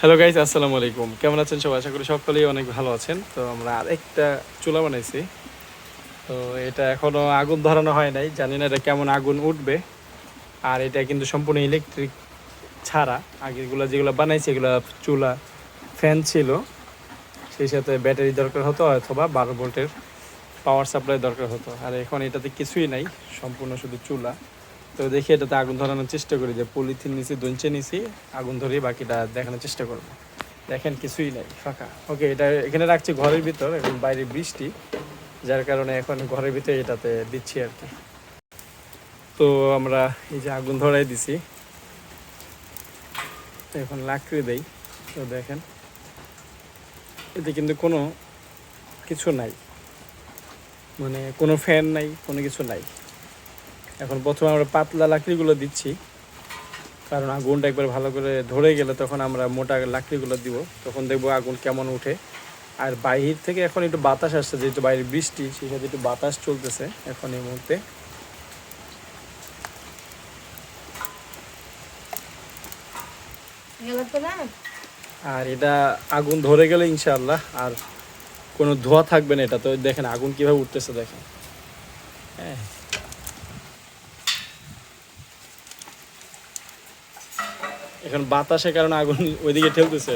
Hello guys আসসালামু আলাইকুম। কেমন আছেন সবাই? আশা করি সকলেই অনেক ভালো আছেন। তো আমরা আরেকটা চুলা বানাইছি। তো এটা এখনও আগুন ধরানো হয় নাই। জানি না এটা কেমন আগুন উঠবে। আর এটা কিন্তু সম্পূর্ণ ইলেকট্রিক ছাড়া। আগেগুলো যেগুলো বানাইছি, এগুলো চুলা ফ্যান ছিল। সেই সাথে ব্যাটারি দরকার হতো অথবা বারো ভোল্টের পাওয়ার সাপ্লাই দরকার হতো। আর এখন এটাতে কিছুই নাই। সম্পূর্ণ শুধু চুলা। তো দেখি এটাতে আগুন ধরানোর চেষ্টা করি যে পলিথিন নিচে দঞ্চে নিছি, আগুন ধরিয়ে বাকিটা দেখানোর চেষ্টা করব। দেখেন কিছুই নাই, ফাঁকা। ওকে এটা এখানে রাখছি ঘরের ভিতর, এখন বাইরে বৃষ্টি, যার কারণে এখন ঘরের ভিতরে এটাতে দিচ্ছি আর কি। তো আমরা এই যে আগুন ধরাই দিছি, এখন লাকড়ি দেই, তো দেখেন, এতে কিন্তু কোনো কিছু নাই। মানে কোনো ফ্যান নাই, কোনো কিছু নাই। এখন প্রথমে আমরা পাতলা লাকড়িগুলো দিচ্ছি। কারণ আগুনটা একবার ভালো করে ধরে গেলে তখন আমরা মোটা লাকড়িগুলো দিব। তখন দেখব আগুন কেমন উঠে। আর বাহির থেকে এখন একটু বাতাস আসছে যেহেতু বাইরে বৃষ্টি সেই সাথে একটু বাতাস চলতেছে এখন এই মুহূর্তে। আর এটা আগুন ধরে গেলে ইনশাআল্লাহ আর কোনো ধোয়া থাকবে না এটা। তো দেখেন আগুন কীভাবে উঠতেছে দেখেন। হ্যাঁ। এখন বাতাসের কারণে আগুন ওইদিকে ঠেলতেছে।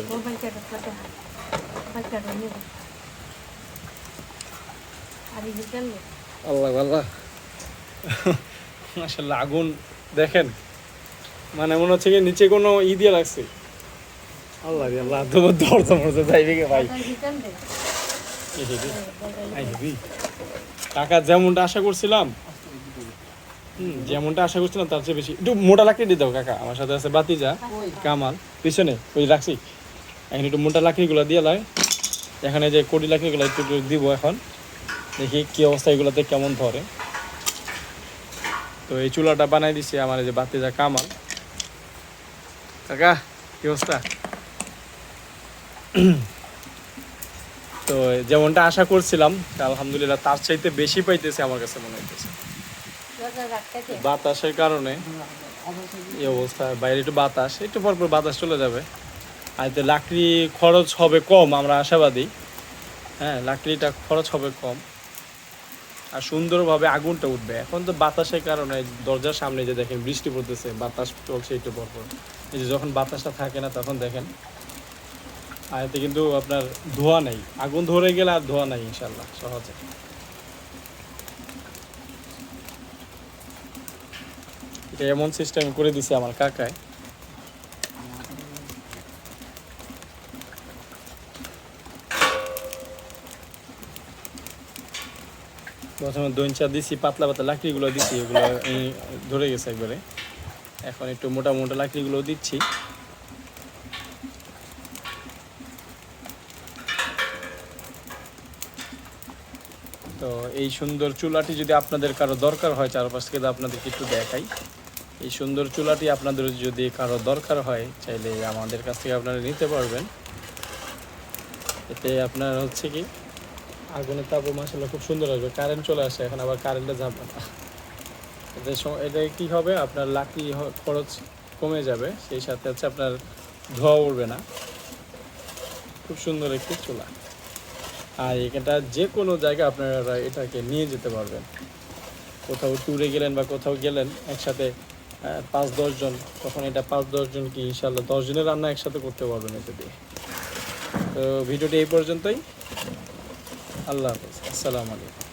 আল্লাহ আল্লাহ। আসলে আগুন দেখেন। মানে মনে হচ্ছে কি নিচে কোনো ই দিয়ে লাগছে আল্লাহ রে আল্লাহ তোমার দর তোমার তো যাইবে কে ভাই। টাকা যেমনটা আশা করছিলাম যেমনটা আশা করছিলাম তার চেয়ে বেশি। একটু মোটা লাকড়ি দিয়ে দাও কাকা। আমার সাথে আছে বাতিজা কামাল। পিছনে ওই রাখছি। এখন একটু মোটা লাকড়িগুলো দিয়ে লাই এখানে যে কড়ি লাকড়িগুলো একটু একটু দিব এখন। দেখি কি অবস্থা এগুলোতে কেমন ধরে। তো এই চুলাটা বানাই দিছি আমার এই যে বাতিজা কামাল। কাকা কি অবস্থা? তো যেমনটা আশা করছিলাম আলহামদুলিল্লাহ তার চাইতে বেশি পাইতেছে আমার কাছে মনে হইতেছে। বাতাসের কারণে এই অবস্থা। বাইরে একটু বাতাস, একটু পর পর বাতাস চলে যাবে। আর এতে লাকড়ি খরচ হবে কম, আমরা আশাবাদী। হ্যাঁ লাকড়িটা খরচ হবে কম। আর সুন্দরভাবে আগুনটা উঠবে। এখন তো বাতাসের কারণে দরজার সামনে যে দেখেন বৃষ্টি পড়তেছে, বাতাস চলছে একটু পর পর। এই যে যখন বাতাসটা থাকে না তখন দেখেন। আর এতে কিন্তু আপনার ধোয়া নেই। আগুন ধরে গেলে আর ধোয়া নাই ইনশাল্লাহ সহজে। এটা এমন সিস্টেম করে দিছে আমার কাকায়। প্রথমে দইনচা দিছি, পাতলা পাতলা লাকড়িগুলো দিছি, এগুলো ধরে গেছে একবারে। এখন একটু মোটা মোটা লাকড়িগুলো দিচ্ছি। তো এই সুন্দর চুলাটি যদি আপনাদের কারও দরকার হয় চারপাশ থেকে আপনাদেরকে একটু দেখাই। এই সুন্দর চুলাটি আপনাদের যদি কারও দরকার হয়, চাইলে আমাদের কাছ থেকে আপনারা নিতে পারবেন। এতে আপনার হচ্ছে কি আগুনের তাপ মাসাল্লাহ খুব সুন্দর আসবে। কারেন্ট চলে আসে, এখন আবার কারেন্টে যাবে না। এতে এটা কি হবে, আপনার লাকড়ি খরচ কমে যাবে, সেই সাথে হচ্ছে আপনার ধোয়া উঠবে না। খুব সুন্দর একটি চুলা। আর এটা যে কোনো জায়গায় আপনারা এটাকে নিয়ে যেতে পারবেন। কোথাও ট্যুরে গেলেন বা কোথাও গেলেন, একসাথে পাঁচ দশজন তখন এটা পাঁচ দশজন কি ইনশাল্লাহ দশজনের রান্না একসাথে করতে পারবেন এটা দিয়ে। তো ভিডিওটি এই পর্যন্তই। আল্লাহ হাফিজ। আসসালামু আলাইকুম।